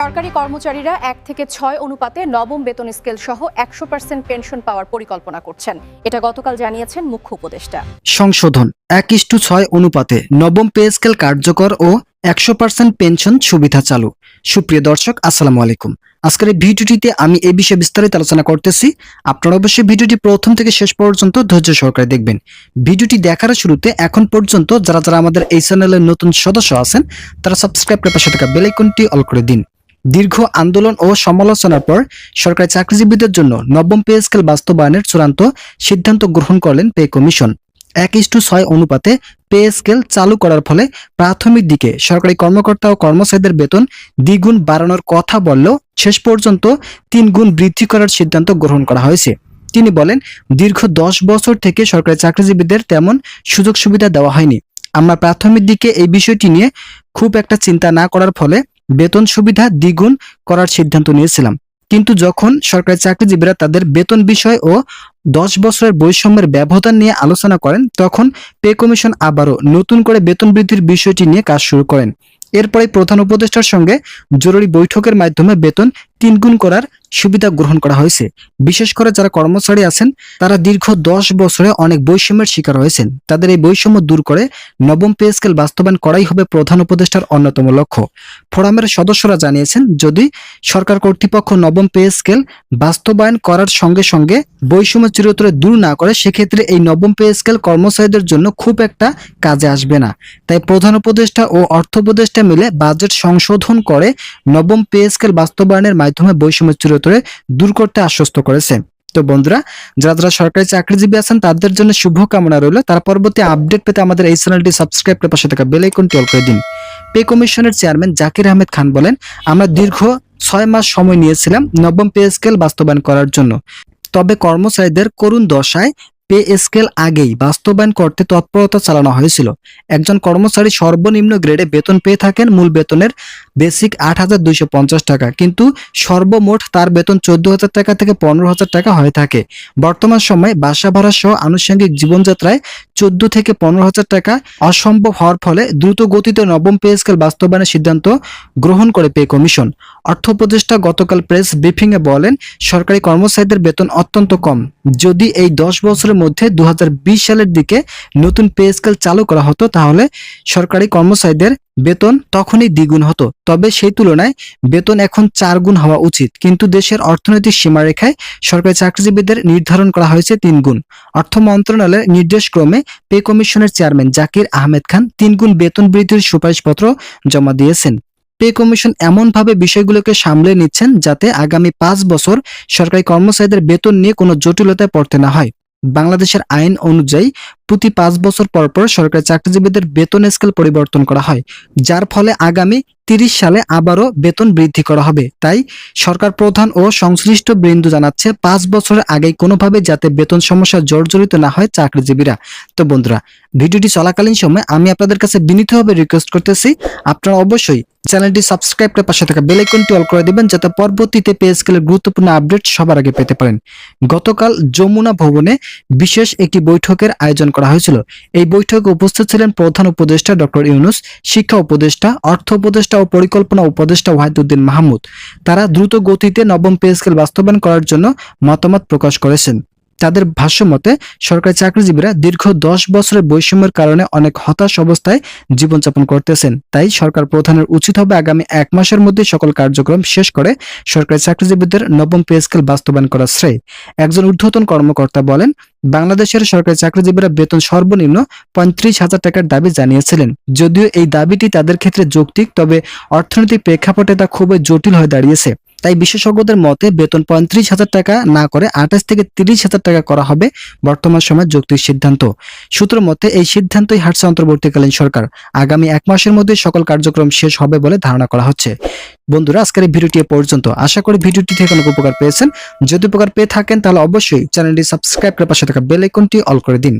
সরকারি কর্মচারীরা এক থেকে ছয় অনুপাতে নবম বেতন স্কেল সহ একশো পার্সেন্ট পেনশন পাওয়ার পরিকল্পনা করছেন। এটা গতকাল জানিয়েছেন মুখ্য উপদেষ্টা। সংশোধন এক ইস্টু ছয় অনুপাতে নবম পে স্কেল কার্যকর ও একশো পার্সেন্ট পেনশন সুবিধা চালু। সুপ্রিয় দর্শক, আসসালামু আলাইকুম। আজকের এই ভিডিওটিতে আমি এই বিষয়ে বিস্তারিত আলোচনা করতেছি। আপনারা অবশ্যই ভিডিওটি প্রথম থেকে শেষ পর্যন্ত ধৈর্য সহকারে দেখবেন। ভিডিওটি দেখার শুরুতে এখন পর্যন্ত যারা যারা আমাদের এই চ্যানেলের নতুন সদস্য আছেন, তারা সাবস্ক্রাইব করে পাশে থাকা বেল আইকনটি অল করে দিন। দীর্ঘ আন্দোলন ও সমালোচনার পর সরকারি চাকরিজীবীদের জন্য নবম পে স্কেল বাস্তবায়নের চূড়ান্ত সিদ্ধান্ত গ্রহণ করলেন পে কমিশন। এক ইস্টু ছয় অনুপাতে পে স্কেল চালু করার ফলে প্রাথমিক দিকে সরকারি কর্মকর্তা ও কর্মচারীদের বেতন দ্বিগুণ বাড়ানোর কথা বললেও শেষ পর্যন্ত তিন গুণ বৃদ্ধি করার সিদ্ধান্ত গ্রহণ করা হয়েছে। তিনি বলেন, দীর্ঘ দশ বছর থেকে সরকারি চাকরিজীবীদের তেমন সুযোগ সুবিধা দেওয়া হয়নি। আমরা প্রাথমিক দিকে এই বিষয়টি নিয়ে খুব একটা চিন্তা না করার ফলে বেতন সুবিধা দ্বিগুণ করার সিদ্ধান্ত নিয়েছিলাম। কিন্তু যখন সরকারি চাকরিজীবীরা তাদের বেতন বিষয় ও দশ বছরের বৈষম্যের ব্যবধান নিয়ে আলোচনা করেন, তখন পে কমিশন আবারও নতুন করে বেতন বৃদ্ধির বিষয়টি নিয়ে কাজ শুরু করেন। এরপরে প্রধান উপদেষ্টার সঙ্গে জরুরি বৈঠকের মাধ্যমে বেতন তিনগুণ করার সুবিধা গ্রহণ করা হয়েছে। বিশেষ করে যারা কর্মচারী আছেন, তারা দীর্ঘ দশ বছরে অনেক বৈষম্যের শিকার হয়েছেন। তাদের এই বৈষম্য দূর করে নবম পে স্কেল বাস্তবায়ন করাই হবে প্রধান উপদেষ্টার অন্যতম লক্ষ্য। ফোরামের সদস্যরা জানিয়েছেন, যদি সরকার কর্তৃপক্ষ নবম পে স্কেল বাস্তবায়ন করার সঙ্গে সঙ্গে বৈষম্য চিরতরে দূর না করে, সেক্ষেত্রে এই নবম পে স্কেল কর্মচারীদের জন্য খুব একটা কাজে আসবে না। তাই প্রধান উপদেষ্টা ও অর্থ উপদেষ্টা মিলে বাজেট সংশোধন করে নবম পে স্কেল বাস্তবায়নের মাধ্যমে বৈষম্য চিরতরে দূর করতে আশ্বস্ত করেছে। তো বন্ধুরা, যারা যারা সরকারি চাকরিজীবী আছেন, তাদের জন্য শুভকামনা রইল। তার পরবর্তী আপডেট পেতে আমাদের এই চ্যানেলটি সাবস্ক্রাইব করে পাশে থাকা বেল আইকনটি অল করে দিন। পে কমিশনের চেয়ারম্যান জাকির আহমেদ খান বলেন, আমরা দীর্ঘ ছয় মাস সময় নিয়েছিলাম নবম পে স্কেল বাস্তবায়ন করার জন্য। তবে কর্মচারীদের করুণ দশায় পে স্কেল আগেই বাস্তবায়ন করতে তৎপরতা চালানো হয়েছিল। একজন কর্মচারী সর্বনিম্ন গ্রেডে বেতন পেয়ে থাকেন, মূল বেতনের বেসিক আট হাজার দুইশো পঞ্চাশ টাকা। কিন্তু সর্বমোট তার বেতন চোদ্দ হাজার টাকা থেকে পনেরো হাজার টাকা হয়ে থাকে। বর্তমান সময়ে বাসা ভাড়া সহ আনুষঙ্গিক জীবনযাত্রায় চোদ্দ থেকে পনেরো হাজার টাকা অসম্ভব হওয়ার ফলে দ্রুত গতিতে নবম পে স্কেল বাস্তবায়নের সিদ্ধান্ত গ্রহণ করে পে কমিশন। অর্থ উপদেষ্টা গতকাল প্রেস ব্রিফিংয়ে বলেন, সরকারি কর্মচারীদের বেতন অত্যন্ত কম। যদি এই দশ বছরের মধ্যে দু হাজার বিশ সালের দিকে নতুন পে স্কেল চালু করা হতো, তাহলে সরকারি কর্মচারীদের বেতন তখনই দ্বিগুণ হতো। তবে সেই তুলনায় বেতন এখন চার গুণ হওয়া উচিত। কিন্তু দেশের অর্থনৈতিক সীমারেখায় সরকারি চাকরিজীবীদের নির্ধারণ করা হয়েছে তিন গুণ অর্থ মন্ত্রণালয়ের নির্দেশক্রমে পে কমিশনের চেয়ারম্যান জাকির আহমেদ খান তিন গুণ বেতন বৃদ্ধির সুপারিশপত্র জমা দিয়েছেন। পে কমিশন এমনভাবে বিষয়গুলোকে সামলে নিচ্ছেন যাতে আগামী পাঁচ বছর সরকারি কর্মচারীদের বেতন নিয়ে কোনো জটিলতায় পড়তে না হয়। বাংলাদেশের আইন অনুযায়ী প্রতি পাঁচ বছর পর পর সরকারি চাকরিজীবীদের বেতন স্কেল পরিবর্তন করা হয়, যার ফলে আগামী তিরিশ সালে আবারও বেতন বৃদ্ধি করা হবে। তাই সরকার প্রধান ও সংশ্লিষ্ট বৃন্দ জানাচ্ছে, পাঁচ বছরের আগেই কোনোভাবে যাতে বেতন সমস্যা জর্জরিত না হয় চাকরিজীবীরা। তো বন্ধুরা, ভিডিওটি চলাকালীন সময় আমি আপনাদের কাছে বিনীতভাবে রিকোয়েস্ট করতেছি, আপনারা অবশ্যই চ্যানেলটি সাবস্ক্রাইব করে পাশে থাকা বেল আইকনটি অল করে দিবেন যাতে পরবর্তীতে পে গুরুত্বপূর্ণ আপডেট সবার আগে পেতে পারেন। গতকাল যমুনা ভবনে বিশেষ একটি বৈঠকের আয়োজন করা হয়েছিল। এই বৈঠকে উপস্থিত ছিলেন প্রধান উপদেষ্টা ডক্টর ইউনুস, শিক্ষা উপদেষ্টা, অর্থ উপদেষ্টা ও পরিকল্পনা উপদেষ্টা ওয়াহিদুদ্দিন মাহমুদ। তারা দ্রুত গতিতে নবম পে বাস্তবায়ন করার জন্য মতামত প্রকাশ করেছেন। তাদের ভাষ্যমতে সরকারি চাকরিজীবীরা দীর্ঘ দশ বছরের বৈষম্যের কারণে অনেক হতাশ অবস্থায় জীবনযাপন করতেছেন। তাই সরকার প্রধানের উচিত হবে আগামী এক মাসের মধ্যে সকল কার্যক্রম শেষ করে সরকারি চাকরিজীবীদের নবম পে স্কেল বাস্তবায়ন করা শ্রেয়। একজন ঊর্ধ্বতন কর্মকর্তা বলেন, বাংলাদেশের সরকারি চাকরিজীবীরা বেতন সর্বনিম্ন পঁয়ত্রিশ হাজার টাকার দাবি জানিয়েছিলেন। যদিও এই দাবিটি তাদের ক্ষেত্রে যৌক্তিক, তবে অর্থনৈতিক প্রেক্ষাপটে তা খুবই জটিল হয়ে দাঁড়িয়েছে। তাই বিশেষজ্ঞদের মতে বেতন পঁয়ত্রিশ হাজার টাকা না করে আঠাশ থেকে তিরিশ হাজার টাকা করা হবে বর্তমান সময়ের যৌক্তিক সিদ্ধান্ত। সূত্র মতে এই সিদ্ধান্তই হারছে অন্তর্বর্তীকালীন সরকার। আগামী এক মাসের মধ্যে সকল কার্যক্রম শেষ হবে বলে ধারণা করা হচ্ছে। বন্ধুরা, আজকের এই ভিডিওটি পর্যন্ত। আশা করি ভিডিওটি থেকে অনেক উপকার পেয়েছেন। যদি উপকার পেয়ে থাকেন তাহলে অবশ্যই চ্যানেলটি সাবস্ক্রাইব করে পাশে থাকা বেল আইকনটি অল করে দিন।